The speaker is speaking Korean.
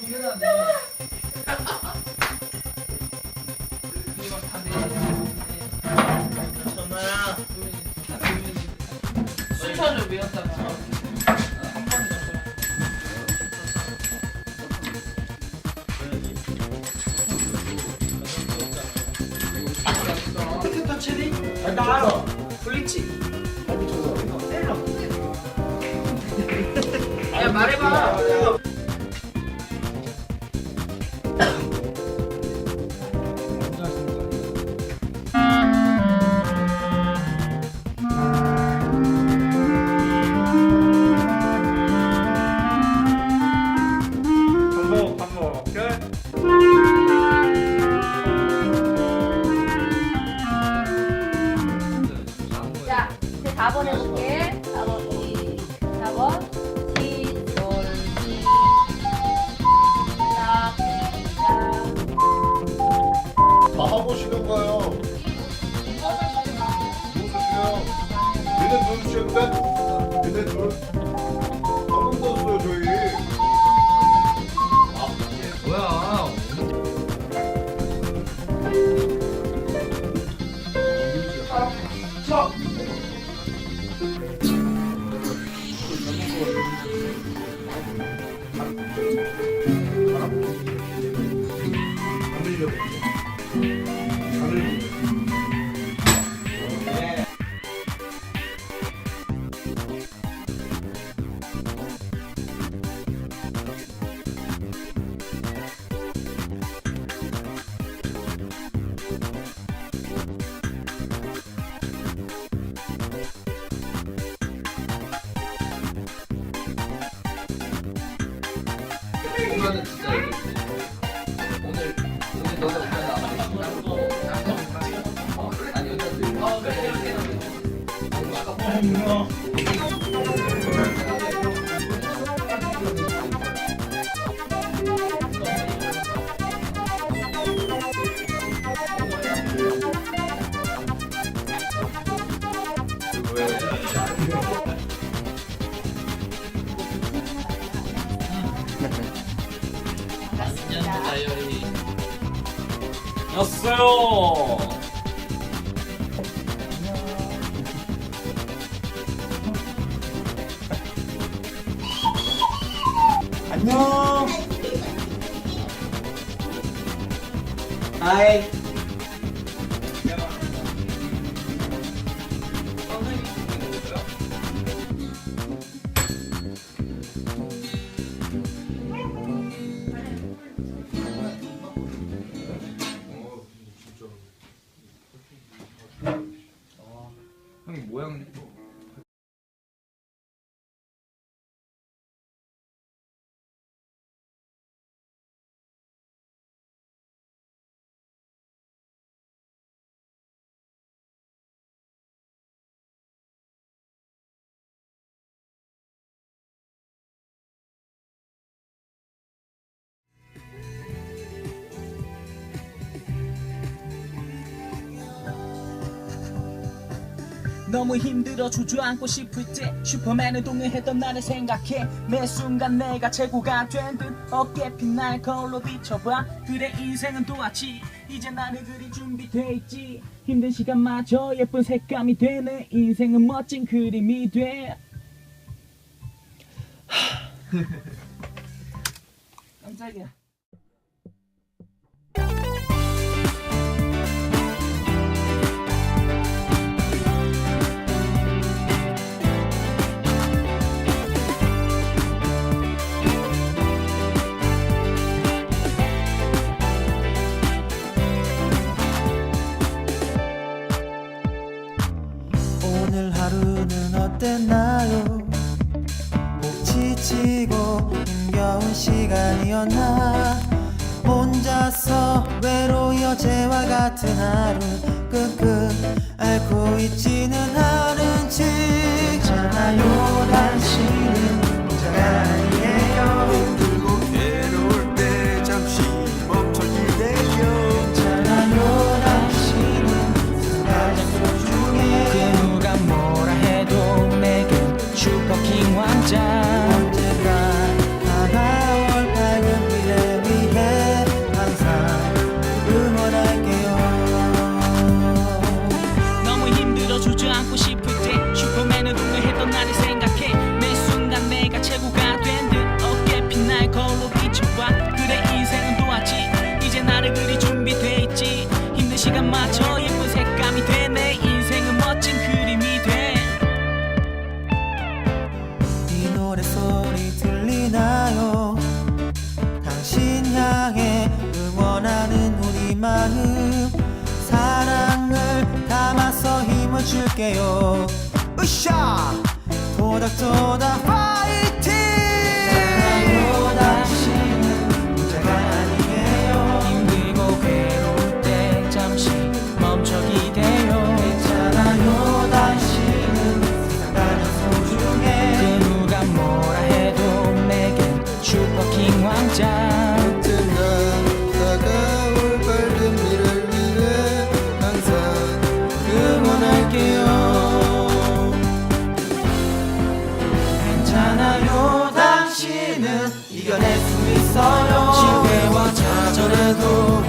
공연하네. 순서를 한 번에. 포테토 체리? 나 블리치. 셀러. 야 말해봐. 오늘은 진짜 얘기했지. 오늘 오늘 너가 오면 아무리 신나고 어, 아니 여자들 어 그래 이렇게 해놓 였어요. 안녕. 하이. 형이 모양 너무 힘들어 주저앉고 싶을 때 슈퍼맨을 동요했던 나를 생각해. 매 순간 내가 최고가 된 듯 어깨 핀날 거울로 비춰봐. 그래 인생은 또아치. 이제 나를 그리 준비돼 있지. 힘든 시간마저 예쁜 색감이 되네. 인생은 멋진 그림이 돼. 하. 깜짝이야 오늘 하루는 어땠나요? 목 지치고 힘겨운 시간이었나 혼자서 외로이 어제와 같은 하루 끙 시간 맞춰 예쁜 색감이 돼 내 인생은 멋진 그림이 돼이 노래 소리 들리나요? 당신 향해 응원하는 우리 마음. 사랑을 담아서 힘을 줄게요. 으쌰! 도닥도닥 이겨낼 수 있어요. 실패와 좌절에도